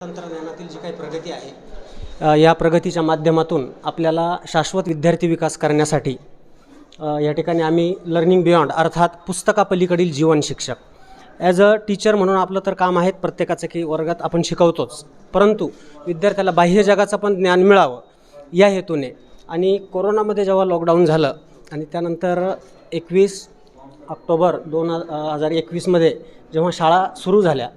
तंत्रज्ञानातील जी काही प्रगती आहे या प्रगतीच्या माध्यमातून आपल्याला शाश्वत विद्यार्थी विकास करण्यासाठी या ठिकाणी आम्ही लर्निंग बियॉन्ड अर्थात पुस्तकापलीकडील जीवन शिक्षक. ॲज अ टीचर म्हणून आपलं तर काम आहे प्रत्येकाचं की वर्गात आपण शिकवतोच. परंतु विद्यार्थ्याला बाह्य जगाचं पण ज्ञान मिळावं या हेतूने. आणि कोरोनामध्ये जेव्हा लॉकडाऊन झालं आणि त्यानंतर एकवीस ऑक्टोबर दोन हजार एकवीसमध्ये जेव्हा शाळा सुरू झाल्या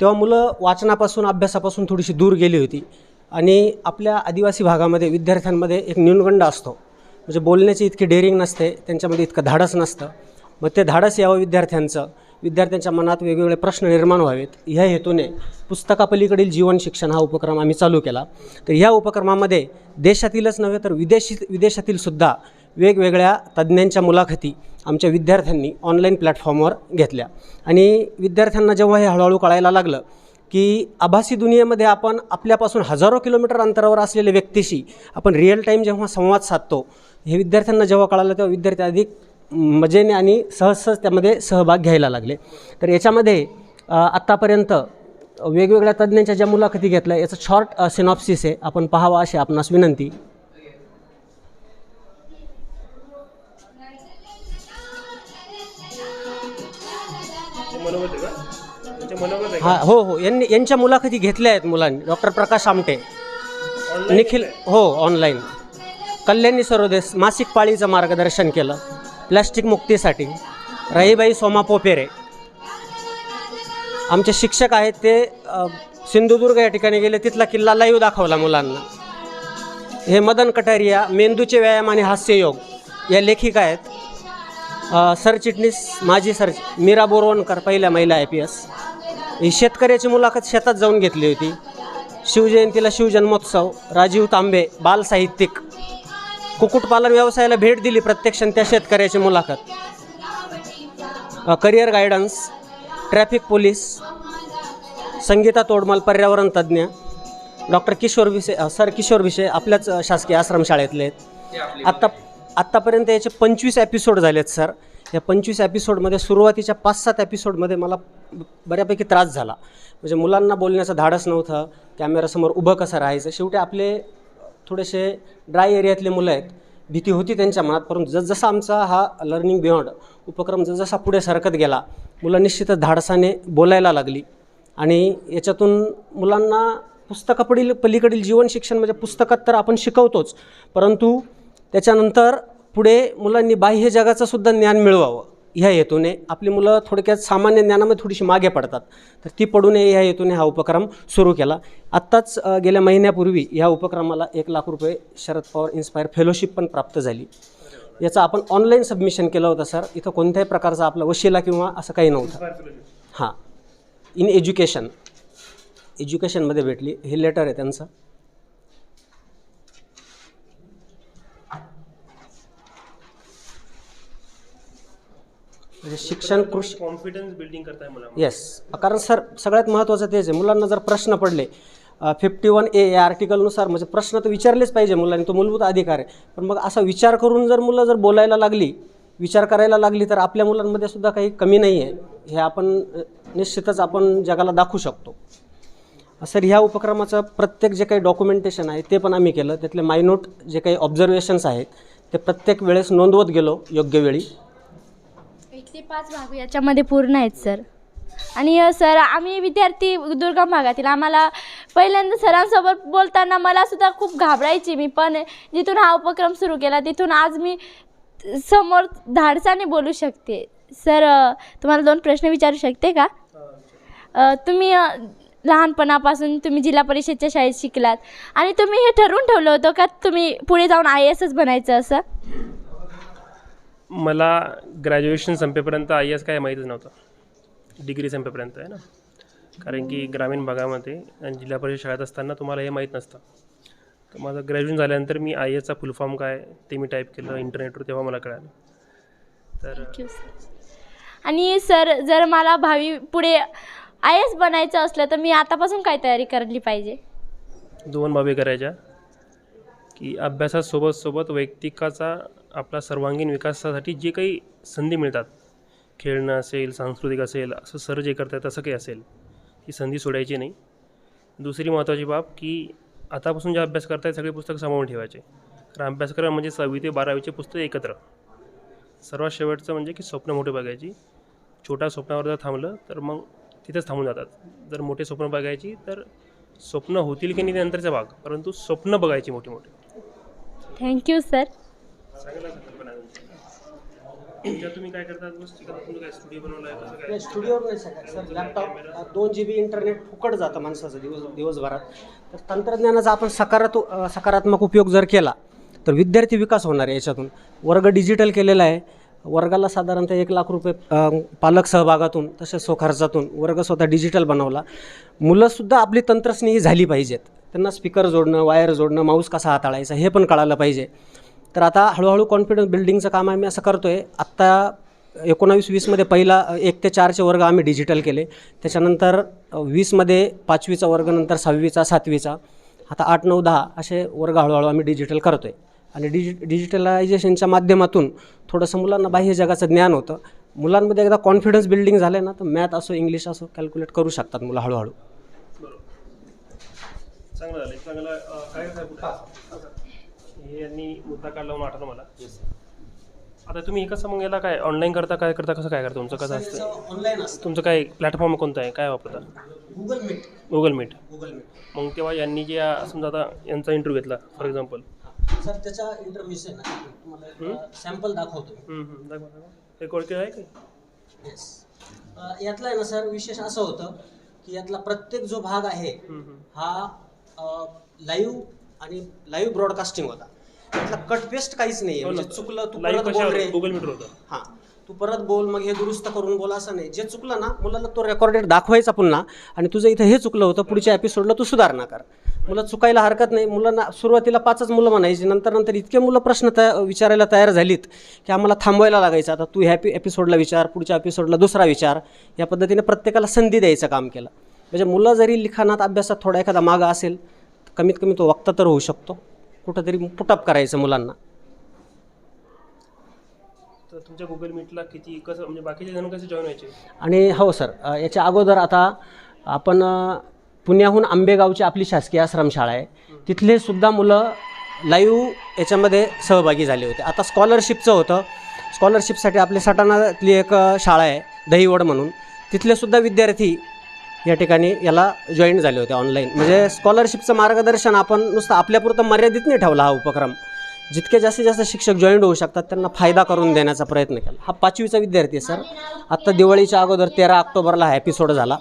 तेव्हा मुलं वाचनापासून अभ्यासापासून थोडीशी दूर गेली होती. आणि आपल्या आदिवासी भागामध्ये विद्यार्थ्यांमध्ये एक न्यूनगंड असतो. म्हणजे बोलण्याची इतकी डेअरिंग नसते त्यांच्यामध्ये इतकं धाडस नसतं. मग ते धाडस यावं विद्यार्थ्यांचं. विद्यार्थ्यांच्या मनात वेगवेगळे प्रश्न निर्माण व्हावेत. ह्या हेतूने पुस्तकापलीकडील जीवन शिक्षण हा उपक्रम आम्ही चालू केला. तर ह्या उपक्रमामध्ये देशातीलच नव्हे तर विदेशी विदेशातील सुद्धा वेगवेगळ्या तज्ज्ञांच्या मुलाखती आमच्या विद्यार्थ्यांनी ऑनलाईन प्लॅटफॉर्मवर घेतल्या. आणि विद्यार्थ्यांना जेव्हा हे हळूहळू कळायला लागलं की आभासी दुनियेमध्ये आपण आपल्यापासून हजारो किलोमीटर अंतरावर असलेल्या व्यक्तीशी आपण रिअल टाईम जेव्हा संवाद साधतो हे विद्यार्थ्यांना जेव्हा कळालं तेव्हा विद्यार्थी अधिक मजेने आणि सहज त्यामध्ये सहभाग घ्यायला लागले. तर याच्यामध्ये आत्तापर्यंत वेगवेगळ्या तज्ज्ञांच्या ज्या मुलाखती घेतल्या याचं शॉर्ट सिनॉप्सिस आहे. आपण पाहावा अशी आपणास विनंती. हा हो हो. यांनी यांच्या मुलाखती घेतल्या आहेत मुलांनी. डॉक्टर प्रकाश आमटे. निखिल हो ऑनलाईन कल्याणी सरोदेस मासिक पाळीचं मार्गदर्शन केलं. प्लॅस्टिक मुक्तीसाठी. राहीबाई सोमा पोपेरे. आमचे शिक्षक आहेत ते अ, सिंधुदुर्ग या ठिकाणी गेले. तिथला किल्ला लाईव्ह दाखवला मुलांना. हे मदन कटारिया मेंदूचे व्यायाम आणि हास्ययोग या लेखिका आहेत. अ, सरचिटणीस माजी सर मीरा बोरवणकर पहिल्या महिला आय पी एस. ही शेतकऱ्याची मुलाखत शेतात जाऊन घेतली होती. शिवजयंतीला शिवजन्मोत्सव राजीव तांबे बाल साहित्यिक. कुक्कुटपालन व्यवसायाला भेट दिली प्रत्यक्ष त्या शेतकऱ्याची मुलाखत. Career guidance traffic police Sangeeta Todmal पर्यावरण तज्ज्ञ. डॉक्टर किशोर विषय सर किशोर विषय आपल्याच शासकीय आश्रमशाळेतले आहेत. आत्ता आत्तापर्यंत याचे पंचवीस एपिसोड झाले आहेत सर या पंचवीस एपिसोडमध्ये सुरुवातीच्या पाच सात एपिसोडमध्ये मला बऱ्यापैकी त्रास झाला. म्हणजे मुलांना बोलण्याचं धाडस नव्हतं कॅमेरासमोर उभं कसं राहायचं? शेवटी आपले थोडेसे ड्राय एरियातले मुलं आहेत. भीती होती त्यांच्या मनात परंतु जसजसा आमचा हा लर्निंग बियॉन्ड उपक्रम जसजसा पुढे सरकत गेला मुलं निश्चितच धाडसाने बोलायला लागली. आणि याच्यातून मुलांना पुस्तकापडील पलीकडील जीवन शिक्षण म्हणजे पुस्तकात तर आपण शिकवतोच परंतु त्याच्यानंतर पुढे मुलांनी बाह्य जगाचं सुद्धा ज्ञान मिळवावं ह्या हेतूने. आपली मुलं थोडक्यात सामान्य ज्ञानामध्ये थोडीशी मागे पडतात. तर ती पडू नये ह्या हेतूने हा उपक्रम सुरू केला. आत्ताच गेल्या महिन्यापूर्वी ह्या उपक्रमाला एक लाख रुपये शरद पवार इन्स्पायर फेलोशिप पण प्राप्त झाली. याचं आपण ऑनलाईन सबमिशन केलं होतं सर इथं कोणत्याही प्रकारचा आपला वशिला किंवा असं काही नव्हतं. हां. इन एज्युकेशन एज्युकेशनमध्ये भेटली. हे लेटर आहे त्यांचं. म्हणजे शिक्षण कृषी कॉन्फिडन्स बिल्डिंग करताय मला येस कारण सर सगळ्यात महत्त्वाचं तेच आहे. मुलांना जर प्रश्न पडले फिफ्टी वन ए या आर्टिकलनुसार म्हणजे प्रश्न तर विचारलेच पाहिजे मुलांनी तो मूलभूत अधिकार आहे. पण मग असा विचार करून जर मुलं जर बोलायला लागली विचार करायला लागली तर आपल्या मुलांमध्ये सुद्धा काही कमी नाही आहे. हे आपण निश्चितच आपण जगाला दाखवू शकतो. सर ह्या उपक्रमाचं प्रत्येक जे काही डॉक्युमेंटेशन आहे ते पण आम्ही केलं. त्यातले मायनोट जे काही ऑब्झर्वेशन्स आहेत ते प्रत्येक वेळेस नोंदवत गेलो योग्य वेळी. ते पाच भाग याच्यामध्ये पूर्ण आहेत सर. आणि सर आम्ही विद्यार्थी दुर्गम भागातील. आम्हाला पहिल्यांदा सरांसोबत बोलताना मला सुद्धा खूप घाबरायची मी पण जिथून हा उपक्रम सुरू केला तिथून आज मी समोर धाडसाने बोलू शकते. सर तुम्हाला दोन प्रश्न विचारू शकते का? तुम्ही लहानपणापासून तुम्ही जिल्हा परिषदच्या शाळेत शिकलात आणि तुम्ही हे ठरवून ठेवलं होतं का तुम्ही पुढे जाऊन आय एसच बनायचं असं? मला ग्रॅज्युएशन संपेपर्यंत आय एस काय माहीतच नव्हतं. डिग्री संपेपर्यंत आहे ना. कारण की ग्रामीण भागामध्ये आणि जिल्हा परिषद शाळेत असताना तुम्हाला हे माहीत नसतं. तर माझं ग्रॅज्युएशन झाल्यानंतर मी आय एसचा फुल फॉर्म काय ते मी टाईप केलं इंटरनेटवर तेव्हा मला कळालं. तर आणि सर जर मला भावी पुढे आय एस बनायचं असलं तर मी आतापासून काय तयारी करली पाहिजे? दोन बाबी करायच्या. की अभ्यासासोबत सोबत वैयक्तिकाचा आपला सर्वांगीण विकासासाठी जे काही संधी मिळतात खेळणं असेल सांस्कृतिक असेल असं सर जे करतात तसं काही असेल ही संधी सोडायची नाही. दुसरी महत्त्वाची बाब की आतापासून जे अभ्यास करताय सगळे पुस्तक सांभाळून ठेवायचे. कारण अभ्यासक्रम म्हणजे सहावी ते बारावीचे पुस्तक एकत्र. सर्वात शेवटचं म्हणजे की स्वप्न मोठे बघायची. छोट्या स्वप्नावर जर थांबलं तर मग तिथेच थांबून जातात. जर मोठे स्वप्न बघायची तर स्वप्न होतील की नाही ते नंतरचा भाग. परंतु स्वप्न बघायची मोठी मोठी थँक्यू सर तुम्ही काय काय स्टुडिओ बनवला स्टुडिओवर नाही सर सर लॅपटॉप दोन जी बी इंटरनेट फुकट जातं माणसाचं दिवस दिवसभरात. तर तंत्रज्ञानाचा आपण सकारात्म अ, सकारात्मक उपयोग जर केला तर विद्यार्थी विकास होणार आहे याच्यातून. वर्ग डिजिटल केलेला आहे. वर्गाला साधारणतः एक लाख रुपये पालक सहभागातून तसेच स्वखर्चातून वर्ग स्वतः डिजिटल बनवला. मुलंसुद्धा आपली तंत्रस्नेही झाली पाहिजेत. त्यांना स्पीकर जोडणं वायर जोडणं माऊस कसा हाताळायचा हे पण कळालं पाहिजे. तर आता हळूहळू कॉन्फिडन्स बिल्डिंगचं काम आम्ही असं करतो आहे आत्ता एकोणावीस वीसमध्ये पहिला एक ते चारचे वर्ग आम्ही डिजिटल केले. त्याच्यानंतर वीसमध्ये पाचवीचा वर्ग नंतर सहावीचा सातवीचा. आता आठ नऊ दहा असे वर्ग हळूहळू आम्ही डिजिटल करतो आहे आणि डिजि डिजिटलायझेशनच्या माध्यमातून थोडंसं मुलांना बाह्य जगाचं ज्ञान होतं. मुलांमध्ये एकदा कॉन्फिडन्स बिल्डिंग झालं ना तर मॅथ असो इंग्लिश असो कॅल्क्युलेट करू शकतात मुलं हळूहळू. हे यांनी मुद्दा काढला म्हणून आठवलं मला आता तुम्ही हे कसं मग याला काय ऑनलाईन करता काय करता कसं काय करता तुमचं? कसं असतं? ऑनलाईन असतं. तुमचं काय प्लॅटफॉर्म कोणता आहे? काय वापरता? Google Meet Google Meet Google Meet मग तेव्हा यांनी जे आ- समजा आता यांचा इंटरव्ह्यू घेतला फॉर एक्झाम्पल सर त्याचा इंटरव्ह्यू आहे ना? तुम्हाला सॅम्पल दाखवतो रेकॉर्ड केलं आहे का येस यातला आहे ना सर विशेष असं होतं की यातला प्रत्येक जो भाग आहे हा लाईव्ह आणि लाईव्ह ब्रॉडकास्टिंग होता. यातला कट पेस्ट काहीच नाही म्हणजे चुकलं तू परत बोल रे. गुगल मीटर होतं. हां. तू परत बोल मग हे दुरुस्त करून बोल असं नाही. जे चुकलं ना मुलाला तो रेकॉर्डेड दाखवायचा पुन्हा आणि तुझं इथं हे चुकलं होतं पुढच्या एपिसोडला तू सुधारणा कर. मुलं चुकायला हरकत नाही. मुलांना सुरुवातीला पाचच मुलं म्हणायची नंतर नंतर इतके मुलं प्रश्न तया विचारायला तयार झालीत की आम्हाला थांबवायला लागायचं. आता तू ह्या एपिसोडला विचार पुढच्या एपिसोडला दुसरा विचार. या पद्धतीने प्रत्येकाला संधी द्यायचं काम केलं. म्हणजे मुलं जरी लिखाणात अभ्यासात थोडा एखादा मागं असेल कमीत कमी तो वक्ता तर होऊ शकतो. कुठंतरी पुटअप करायचं मुलांना. तर तुमच्या गुगल मीटला किती कसं म्हणजे बाकीचे जण कसे जॉईन व्हायचे? आणि हो सर अ, याच्या अगोदर आता आपण अ, पुण्याहून आंबेगावची आपली शासकीय आश्रमशाळा आहे. तिथले सुद्धा मुलं लाईव्ह याच्यामध्ये सहभागी झाले होते. आता स्कॉलरशिपचं होतं. स्कॉलरशिपसाठी आपली सटाणातली एक अ, शाळा आहे दहीवड म्हणून. तिथले सुद्धा विद्यार्थी या ठिकाणी याला जॉईन झाले होते ऑनलाईन म्हणजे स्कॉलरशिपचं मार्गदर्शन आपण नुसतं आपल्यापुरतं मर्यादित नाही ठेवला हा उपक्रम. जितके जास्तीत जास्त शिक्षक जॉईन होऊ शकतात त्यांना फायदा करून देण्याचा प्रयत्न केला. हा पाचवीचा विद्यार्थी आहे सर आत्ता दिवाळीच्या अगोदर तेरा ऑक्टोबरला हा एपिसोड झाला.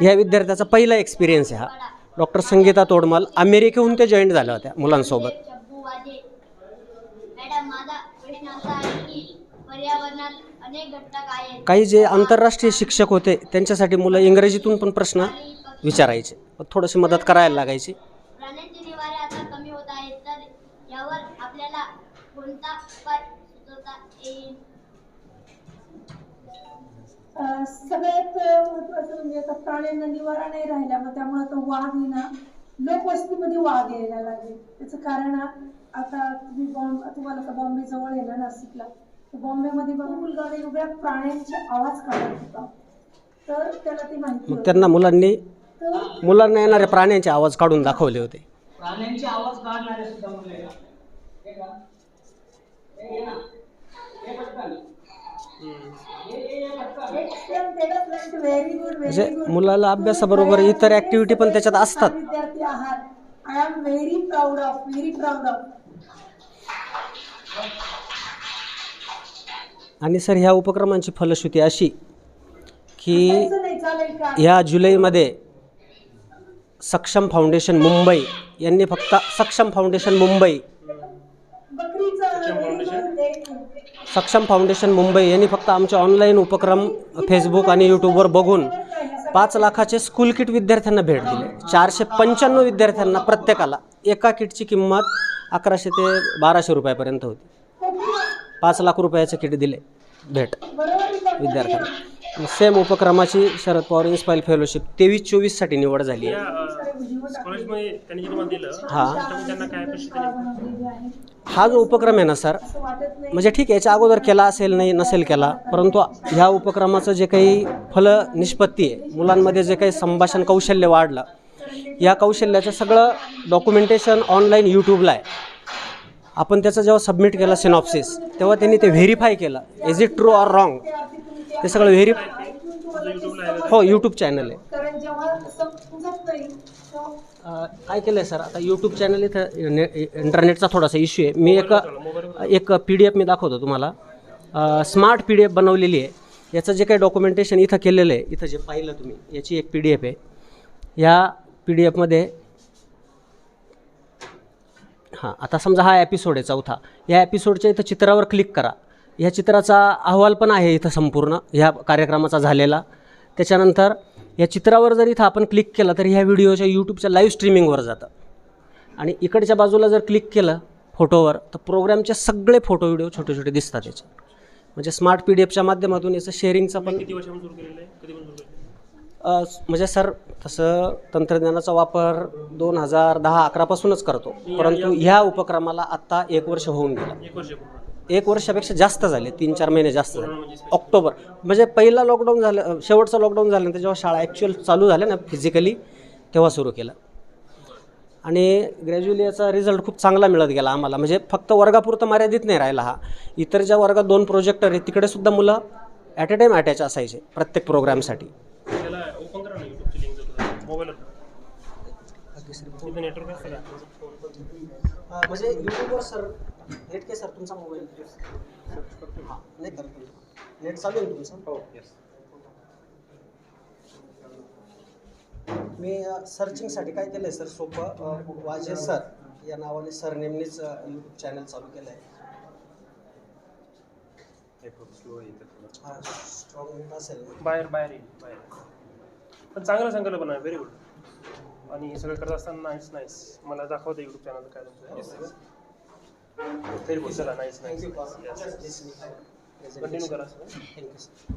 ह्या विद्यार्थ्याचा पहिला एक्सपिरियन्स आहे हा. डॉक्टर संगीता तोडमल अमेरिकेहून ते जॉईन झाल्या होत्या मुलांसोबत. काही जे आंतरराष्ट्रीय शिक्षक होते त्यांच्यासाठी मुलं इंग्रजीतून पण प्रश्न विचारायचे. थोडीशी मदत करायला लागायची. प्राण्यांचे निवारे आता कमी होत आहेत तर यावर आपल्याला कोणता उपाय सुचवता येईल? अं, सगळ्यात महत्वाचं म्हणजे आता प्राण्यांना निवारा नाही राहिला मग त्यामुळे आता वाघ आहे ना लोकवस्तीमध्ये वाघ यायला लागले. त्याचं कारण आता तुम्ही बॉम्ब तुम्हाला तर बॉम्बे जवळ आहे ना नाशिकला. बॉम्बेमध्ये बघा मुलगा वेगवेगळ्या प्राण्यांचे आवाज काढत होता तर त्याला ते माहिती मग होतं. त्यांना मुलांनी तर मुलांना येणारे प्राण्यांचे आवाज काढून दाखवले होते प्राण्यांचे आवाज काढणारे सुद्धा मुलं आहे. हे का? हे घे ना. हे पटकन. म्हणजे. मुलाला अभ्यासाबरोबर इतर ऍक्टिव्हिटी पण त्याच्यात असतात विद्यार्थी आहात I am very proud of very proud of आणि सर ह्या उपक्रमांची फलश्रुती अशी की ह्या जुलैमध्ये सक्षम फाउंडेशन मुंबई यांनी फक्त सक्षम फाउंडेशन मुंबई सक्षम फाउंडेशन मुंबई यांनी फक्त आमचे ऑनलाईन उपक्रम फेसबुक आणि यूट्यूबवर बघून पाच लाखाचे स्कूल किट विद्यार्थ्यांना भेट दिले. चारशे पंच्याण्णव विद्यार्थ्यांना प्रत्येकाला एका किटची किंमत अकराशे ते बाराशे रुपयापर्यंत होती. पाच लाख रुपयाचे किट दिले. भेट. विद्यार्थ्यांना. सेम उपक्रमाची शरद पवार इन्स्पायर फेलोशिप तेवीस चोवीससाठी निवड झाली आहे. हा. हा जो उपक्रम आहे ना सर म्हणजे ठीक आहे याच्या अगोदर केला असेल नाही नसेल केला परंतु ह्या उपक्रमाचं जे काही फल निष्पत्ती आहे मुलांमध्ये जे काही संभाषण कौशल्य वाढलं या कौशल्याचं सगळं डॉक्युमेंटेशन ऑनलाईन यूट्यूबला आहे. आपण त्याचा जेव्हा सबमिट केला सिनॉप्सिस तेव्हा त्यांनी ते व्हेरीफाय केलं. Is it true or wrong ते सगळं व्हेरी हो यूट्यूब चॅनल आहे. काय केलं आहे सर आता यूट्यूब चॅनल इथं ने इंटरनेटचा थोडासा इश्यू आहे. मी एक एक पी डी एफ मी दाखवतो तुम्हाला. स्मार्ट पी डी एफ बनवलेली आहे. याचं जे काही डॉक्युमेंटेशन इथं केलेलं आहे इथं जे पाहिलं तुम्ही याची एक पी डी एफ आहे. या पी डी एफमध्ये हां आता समजा हा एपिसोड आहे चौथा. या एपिसोडच्या इथं चित्रावर क्लिक करा. ह्या चित्राचा अहवाल पण आहे इथं संपूर्ण. ह्या कार्यक्रमाचा झालेला. त्याच्यानंतर या चित्रावर जर इथं आपण क्लिक केलं तर ह्या व्हिडिओच्या यूट्यूबच्या लाईव्ह स्ट्रीमिंगवर जातं. आणि इकडच्या बाजूला जर क्लिक केलं फोटोवर तर प्रोग्रामचे सगळे फोटो व्हिडिओ छोटे छोटे दिसतात याचे. म्हणजे स्मार्ट पी डी एफच्या माध्यमातून याचं शेअरिंगचं पण किती वर्षापासून सुरू केलेलं आहे? म्हणजे सर तसं तंत्रज्ञानाचा वापर दोन हजार दहा अकरापासूनच करतो. परंतु ह्या उपक्रमाला आत्ता एक वर्ष होऊन गेलं. एक वर्ष पूर्ण एक वर्षापेक्षा जास्त झाले तीन चार महिने जास्त झाले. ऑक्टोबर म्हणजे पहिला लॉकडाऊन झालं शेवटचं लॉकडाऊन झाल्यानंतर जेव्हा शाळा ॲक्च्युअल चालू झाल्या ना फिजिकली तेव्हा सुरू केलं. आणि ग्रॅज्युअली याचा रिझल्ट खूप चांगला मिळत गेला आम्हाला. म्हणजे फक्त वर्गापुरतं मर्यादित नाही राहिला हा. इतर ज्या वर्गात दोन प्रोजेक्टर आहेत. तिकडे सुद्धा मुलं ॲट अ टाईम अटॅच असायचे प्रत्येक प्रोग्रामसाठी त्याला ओपन करा ना यूट्यूबची लिंक जर मोबाईलवर तिथं नेटवर्क असतं का? म्हणजे यूट्यूबवर सर नेट काय सर तुमचा मोबाईल हां नाही कर नेट चालू आहे तुमचं? हो मी सर्चिंगसाठी काय केलं आहे सर सोपं वाजे सर या नावाने सर नेमणीच यूट्यूब चॅनल चालू केलं आहे हां बाहेर बाहेर येईल बाहेर. पण चांगलं संकल्पना आहे व्हेरी गुड आणि हे सगळं करत असताना नाईस नाईस मला दाखवते यूट्यूब चॅनल काय तुमचं चला नाईस नाईस कंटिन्यू करा सर थँक्यू सर